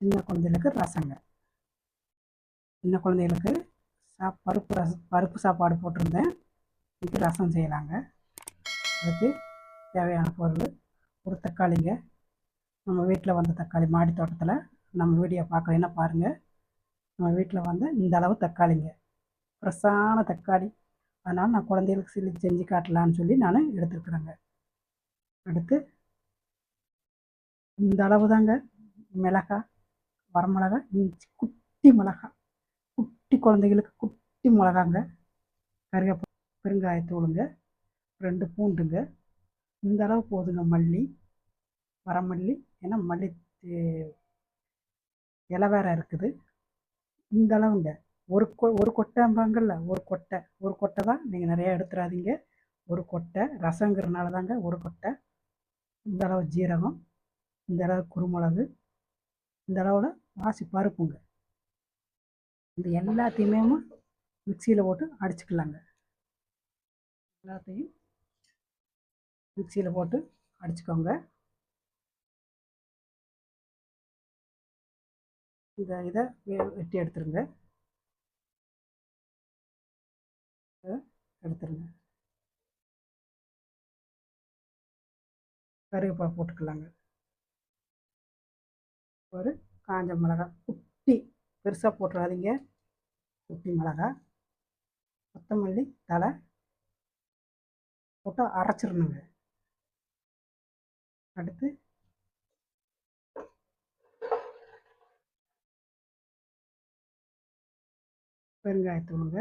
சின்ன குழந்தைகளுக்கு ரசங்க. சின்ன குழந்தைகளுக்கு சா பருப்பு ரச பருப்பு சாப்பாடு போட்டிருந்தேன். இதுக்கு ரசம் செய்யலாங்க. அதுக்கு தேவையான பொருள் ஒரு தக்காளிங்க. நம்ம வீட்டில் வந்த தக்காளி மாடி தோட்டத்தில் நம்ம வீடியோ பார்க்கலைன்னா பாருங்கள் நம்ம வீட்டில் வந்து இந்த அளவு தக்காளிங்க. ஃப்ரெஷ்ஷான தக்காளி. அதனால் நான் குழந்தைகளுக்கு சில்லி செஞ்சு காட்டலான்னு சொல்லி நான் எடுத்துருக்குறேங்க. அடுத்து இந்த அளவு தாங்க மிளகாய். வரமிளகா இஞ்சி குட்டி மிளகா. குட்டி குழந்தைகளுக்கு குட்டி மிளகாங்க. கருவேப்ப பெருங்காயத்தூளுங்க. ரெண்டு பூண்டுங்க. இந்த அளவு போதுங்க. மல்லி வரமல்லி. ஏன்னா மல்லி இலை வேற இருக்குது. இந்த அளவுங்க. ஒரு கொ ஒரு கொட்டைம்பாங்கல்ல ஒரு கொட்டை. ஒரு கொட்டை தான் நீங்கள் நிறையா எடுத்துடாதீங்க ஒரு கொட்டை. ரசங்கிறனால தாங்க ஒரு கொட்டை. இந்த அளவு ஜீரகம். இந்த அளவு குருமிளகு. இந்த அளவில் வாசி பருப்புங்க. இந்த எல்லாத்தையுமே மிக்சியில் போட்டு அடிச்சுக்கலாங்க. எல்லாத்தையும் மிக்சியில் போட்டு அடிச்சுக்கோங்க. இந்த இதை வெட்டி எடுத்துருங்க. எடுத்துருங்க. கருவேப்பா போட்டுக்கலாங்க. ஒரு காஞ்ச மிளகாய் குட்டி பெருசாக போட்டுறாதீங்க. குட்டி மிளகாய் கொத்தமல்லி தலை போட்டு அரைச்சிடணுங்க. அடுத்து பெருங்காயத்தூளுங்க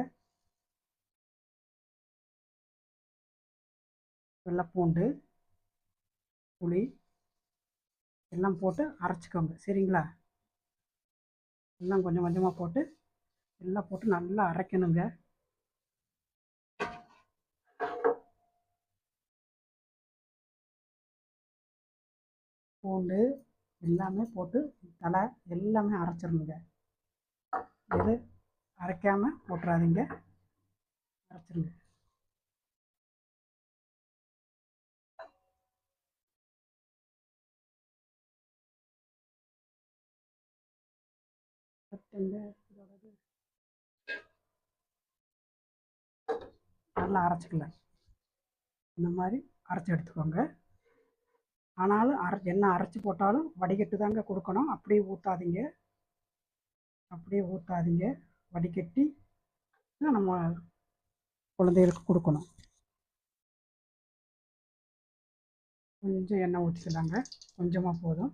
வெள்ளைப்பூண்டு புளி எல்லாம் போட்டு அரைச்சிக்கோங்க. சரிங்களா? எல்லாம் கொஞ்சம் கொஞ்சமாக போட்டு எல்லாம் போட்டு நல்லா அரைக்கணுங்க. பூண்டு எல்லாமே போட்டு தலை எல்லாமே அரைச்சிடணுங்க. இது அரைக்காமல் போட்டுறாதீங்க. அரைச்சிருங்க இதோடது. நல்லா அரைச்சிக்கலாம் இந்த மாதிரி அரைச்சி எடுத்துக்கோங்க. ஆனாலும் அரை என்ன அரைச்சி போட்டாலும் வடிகட்டு தாங்க கொடுக்கணும். அப்படியே ஊற்றாதீங்க அப்படியே ஊற்றாதீங்க வடிகட்டி நம்ம குழந்தைகளுக்கு கொடுக்கணும். கொஞ்சம் எண்ணெய் ஊற்றிக்கலாங்க கொஞ்சமாக போதும்.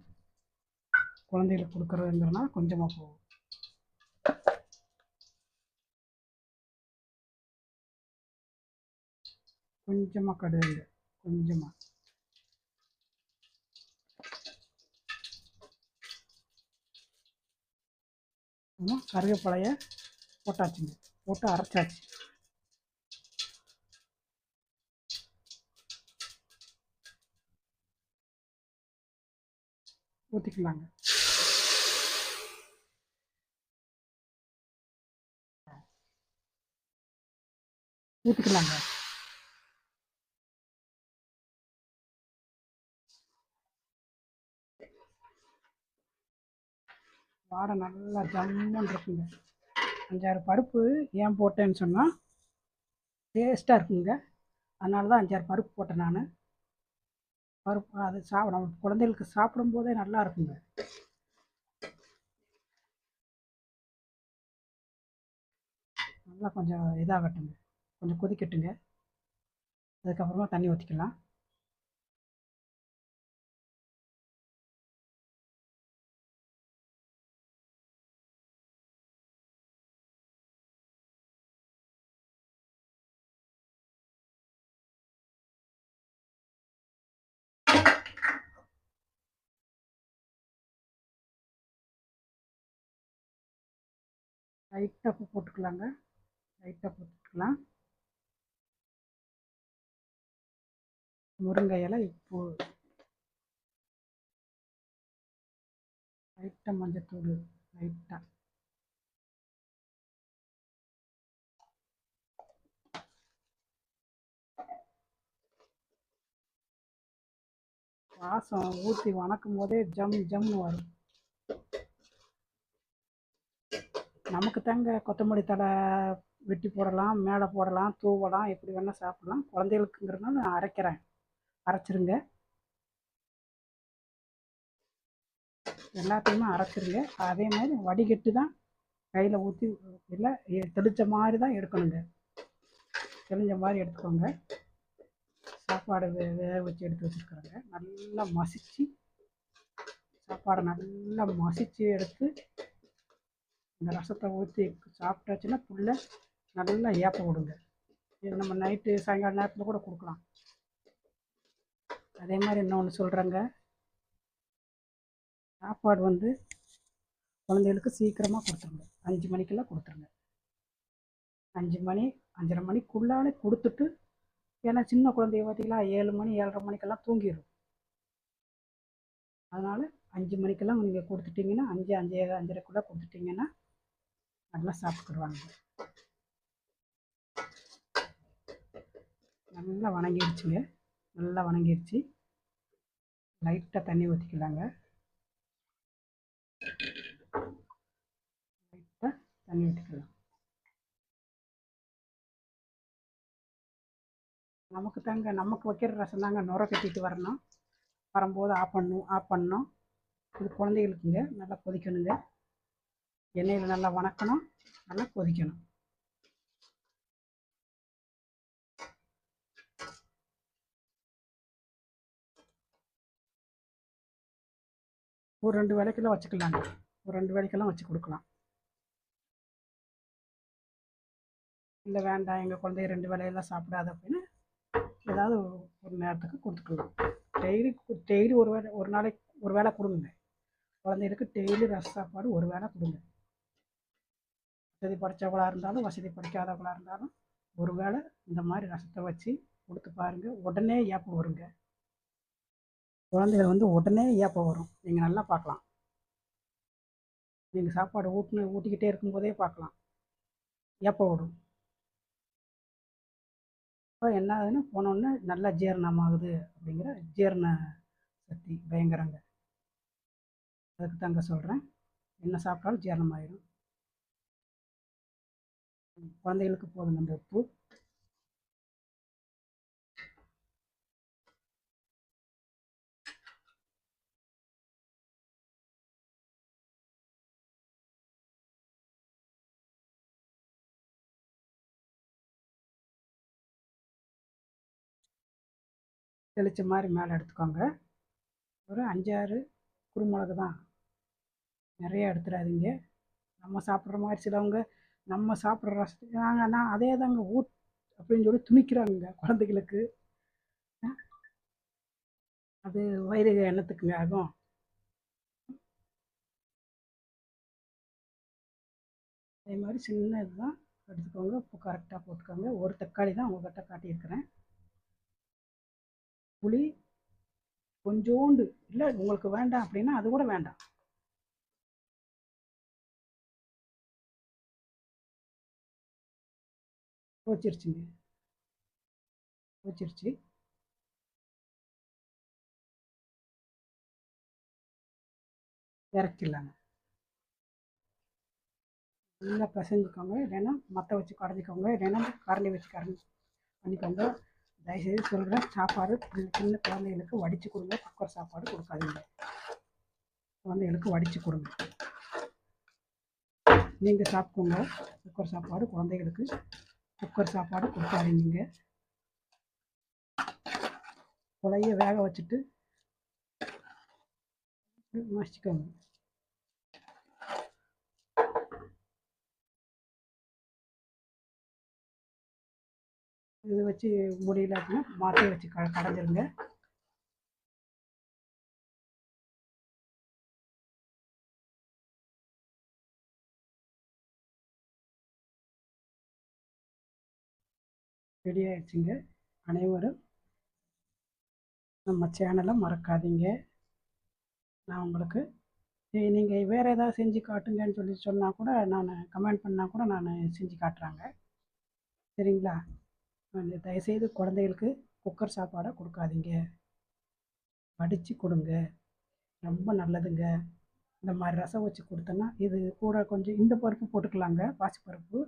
குழந்தைகளுக்கு கொடுக்குறதுங்கிறனால கொஞ்சமாக போகும் கொஞ்சமாக கடுகு கொஞ்சமாக ஆமாம் கருவேப்பிலைய போட்டாச்சுங்க. போட்டு அரைச்சாச்சு. ஊற்றிக்கலாங்க ஊற்றிக்கலாங்க வாடை நல்லா ஜம்முன்னு இருக்குங்க. அஞ்சாறு பருப்பு ஏன் போட்டேன்னு சொன்னால் டேஸ்ட்டாக இருக்குங்க. அதனால தான் அஞ்சாறு பருப்பு போட்டேன் நான். பருப்பு அது சாப்பிட நம்ம குழந்தைகளுக்கு சாப்பிடும்போதே நல்லா இருக்குங்க. நல்லா கொஞ்சம் இதாகட்டுங்க. கொஞ்சம் கொதிக்கட்டுங்க. அதுக்கப்புறமா தண்ணி ஊற்றிக்கலாம் லைட்டாக போட்டுக்கலாங்க. லைட்டாக போட்டுக்கலாம். முருங்கை இலை உப்பு லைட்டாக மஞ்சத்தூள் லைட்டாக வாசம் ஊற்றி வணக்கும் போதே ஜம் ஜம்னு வரும். நமக்கு தாங்க கொத்தமல்லி தழை வெட்டி போடலாம் மேலே போடலாம் தூவலாம் எப்படி வேணால் சாப்பிடலாம். குழந்தைகளுக்குங்கிறதுனால நான் அரைக்கிறேன். அரைச்சிருங்க. எல்லாத்தையுமே அரைச்சிருங்க. அதே மாதிரி வடிகட்டு தான் கையில் ஊற்றி இல்லை தெளித்த மாதிரி தான் எடுக்கணுங்க. தெளிஞ்ச மாதிரி எடுத்துக்கோங்க. சாப்பாடு வே வேக வச்சு எடுத்து வச்சுருக்குறேங்க. நல்லா மசிச்சு சாப்பாடை நல்லா மசிச்சு எடுத்து இந்த ரசத்தை ஊற்றி சாப்பிட்டாச்சுன்னா புள்ள நல்லா ஏப்ப விடுங்க. இது நம்ம நைட்டு சாயங்கால நேரத்தில் கூட கொடுக்கலாம். அதே மாதிரி இன்னொன்று சொல்கிறேங்க சாப்பாடு வந்து குழந்தைகளுக்கு சீக்கிரமாக கொடுத்துருங்க. அஞ்சு மணிக்கெல்லாம் கொடுத்துருங்க. அஞ்சு மணி அஞ்சரை மணிக்குள்ளாலே கொடுத்துட்டு ஏன்னா சின்ன குழந்தைய பார்த்தீங்கன்னா ஏழு மணி ஏழரை மணிக்கெல்லாம் தூங்கிடும் அதனால் அஞ்சு மணிக்கெல்லாம் நீங்கள் கொடுத்துட்டிங்கன்னா அஞ்சு அஞ்சு அஞ்சரைக்குள்ளே கொடுத்துட்டிங்கன்னா நல்லா சாப்பிட்டுக்குருவாங்க நல்லா வணங்கிடுச்சுங்க நல்லா வணங்கிடுச்சு லைட்டாக தண்ணி ஊற்றிக்கலாங்க லைட்டாக தண்ணி ஊற்றிக்கலாம் நமக்கு தாங்க நமக்கு வைக்கிற ரசம் தாங்க நுர கட்டிட்டு வரணும். வரும்போது ஆஃப் பண்ணணும் ஆஃப் பண்ணணும். இது குழந்தைகளுக்குங்க நல்லா கொதிக்கணுங்க. எண்ணெயில் நல்லா வணக்கணும் நல்லா கொதிக்கணும். ஒரு ரெண்டு வேலைக்கெல்லாம் வச்சுக்கலாங்க. ஒரு ரெண்டு வேலைக்கெல்லாம் வச்சு கொடுக்கலாம். இல்லை வேண்டாம் எங்கள் குழந்தைய ரெண்டு வேலையெல்லாம் சாப்பிடாது அப்படின்னு ஏதாவது ஒரு நேரத்துக்கு கொடுத்துக்கலாம். டெய்லி டெய்லி ஒரு வேளை ஒரு நாளைக்கு ஒரு வேளை கொடுங்க. குழந்தைகளுக்கு டெய்லி ரச சாப்பாடு ஒரு வேளை கொடுங்க. வசதி படித்தவங்களாக இருந்தாலும் வசதி படிக்காதவங்களாக இருந்தாலும் ஒரு வேளை இந்த மாதிரி ரசத்தை வச்சு கொடுத்து பாருங்கள் உடனே ஏப்பம் வருங்க. குழந்தைகள் வந்து உடனே ஏப்பம் வரும். நீங்கள் நல்லா பார்க்கலாம். நீங்கள் சாப்பாடு ஊட்டின ஊட்டிக்கிட்டே இருக்கும்போதே பார்க்கலாம். ஏப்பம் வரும் இப்போ என்ன ஆகுதுன்னு போனோடனே நல்லா ஜீரணமாகுது அப்படிங்கிற ஜீரண சக்தி பயங்கரங்க. அதுக்கு தாங்க சொல்கிறேன் என்ன சாப்பிட்டாலும் ஜீரணமாயிடும் குழந்தைகளுக்கு போதும் அந்த உப்பு. தெளிச்ச மாதிரி மேலே எடுத்துக்கோங்க. ஒரு அஞ்சாறு குருமிளகு தான் நிறைய எடுத்துடாதீங்க. நம்ம சாப்பிட்ற மாதிரி சிலவங்க நம்ம சாப்பிட்ற ரசத்துக்கு நாங்கள் நான் அதே தாங்க ஊட் அப்படின்னு சொல்லி துணிக்கிறாங்க குழந்தைகளுக்கு. அது வயிறு எண்ணத்துக்குங்க ஆகும். அதே மாதிரி சின்ன இதுதான் எடுத்துக்கோங்க உப்பு கரெக்டாக போட்டுக்கோங்க. ஒரு தக்காளி தான் உங்கள்கிட்ட காட்டியிருக்கிறேன். புளி கொஞ்சோண்டு இல்லை உங்களுக்கு வேண்டாம் அப்படின்னா அது கூட வேண்டாம். வச்சிருச்சுங்க வச்சிருச்சு இறக்கிடலாங்க. நல்லா பிசைஞ்சுக்கோங்க. இல்லைன்னா மற்ற வச்சு கடைஞ்சிக்கோங்க. இல்லைன்னா கரண்டி வச்சு கரண்டி பண்ணிக்கோங்க. தயவுசெய்து சொல்கிறேன் சாப்பாடு சின்ன சின்ன குழந்தைகளுக்கு வடித்து கொடுங்க. குக்கர் சாப்பாடு கொடுக்காதீங்க. குழந்தைகளுக்கு வடித்து கொடுங்க. நீங்கள் சாப்பிடுங்க. குக்கர் சாப்பாடு குழந்தைகளுக்கு குக்கர் சாப்பாடு கொடுக்காதீங்க. குழைய வேக வச்சுட்டு மசிச்சுக்கோங்க இது வச்சு முடியல அப்படின்னா மாற்றி வச்சு க கடைஞ்சிருங்க. ரெடி ஆயிடுச்சுங்க. அனைவரும் நம்ம சேனலை மறக்காதீங்க. நான் உங்களுக்கு நீங்கள் வேறு ஏதாவது செஞ்சு காட்டுங்கன்னு சொல்லி சொன்னால் கூட நான் கமெண்ட் பண்ணால் கூட நான் செஞ்சு காட்டுறாங்க. சரிங்களா? தயவுசெய்து குழந்தைகளுக்கு குக்கர் சாப்பாடை கொடுக்காதீங்க. வடித்து கொடுங்க. ரொம்ப நல்லதுங்க. இந்த மாதிரி ரசம் வச்சு கொடுத்தேன்னா இது கூட கொஞ்சம் இந்த பருப்பு போட்டுக்கலாங்க பாசிப்பருப்பு.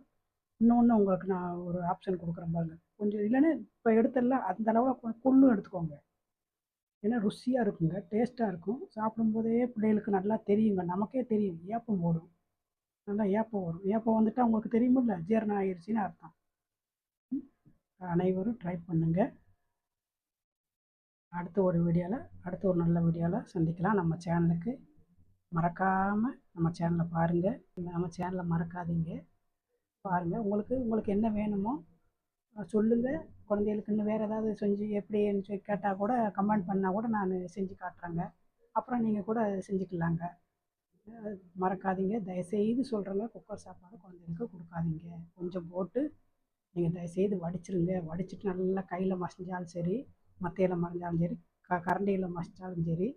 இன்னொன்று உங்களுக்கு நான் ஒரு ஆப்ஷன் கொடுக்குறேன் பாருங்க. கொஞ்சம் இல்லைன்னா இப்போ எடுத்துடல அந்த அளவில் கொள்ளும் எடுத்துக்கோங்க. ஏன்னா ருசியாக இருக்குங்க டேஸ்ட்டாக இருக்கும். சாப்பிடும்போதே பிள்ளைகளுக்கு நல்லா தெரியுங்க. நமக்கே தெரியும் ஏப்பம் போடும் நல்லா ஏப்பம் வரும். ஏப்பம் வந்துட்டால் உங்களுக்கு தெரியுமில்ல? ஜீரணம் ஆயிடுச்சின்னு அர்த்தம். அனைவரும் ட்ரை பண்ணுங்க. அடுத்த ஒரு வீடியோவில் அடுத்த ஒரு நல்ல வீடியோவில் சந்திக்கலாம். நம்ம சேனலுக்கு மறக்காமல் நம்ம சேனலை பாருங்கள் நம்ம சேனலை மறக்காதீங்க. பாருங்கள் உங்களுக்கு உங்களுக்கு என்ன வேணுமோ சொல்லுங்கள் குழந்தைகளுக்கு இன்னும் வேறு ஏதாவது செஞ்சு எப்படின்னு சொல்லி கேட்டால் கூட கமெண்ட் பண்ணால் கூட நான் செஞ்சு காட்டுறேங்க. அப்புறம் நீங்கள் கூட செஞ்சுக்கலாங்க. மறக்காதீங்க. தயவுசெய்து சொல்கிறேங்க குக்கர் சாப்பாடு குழந்தைகளுக்கு கொடுக்காதீங்க. கொஞ்சம் போட்டு நீங்கள் தயவுசெய்து வடிச்சிருங்க. வடிச்சிட்டு நல்லா கையில் மசிஞ்சாலும் சரி மத்தையில் மறைஞ்சாலும் சரி க கரண்டியில் மசிச்சாலும் சரி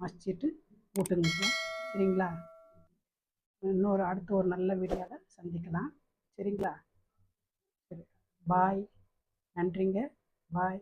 மசிச்சுட்டு ஊட்டுங்க சரிங்களா? இன்னொரு அடுத்த ஒரு நல்ல வீடியோவில் சந்திக்கலாம். சரிங்களா? சரி. பாய். நன்றிங்க. பாய்.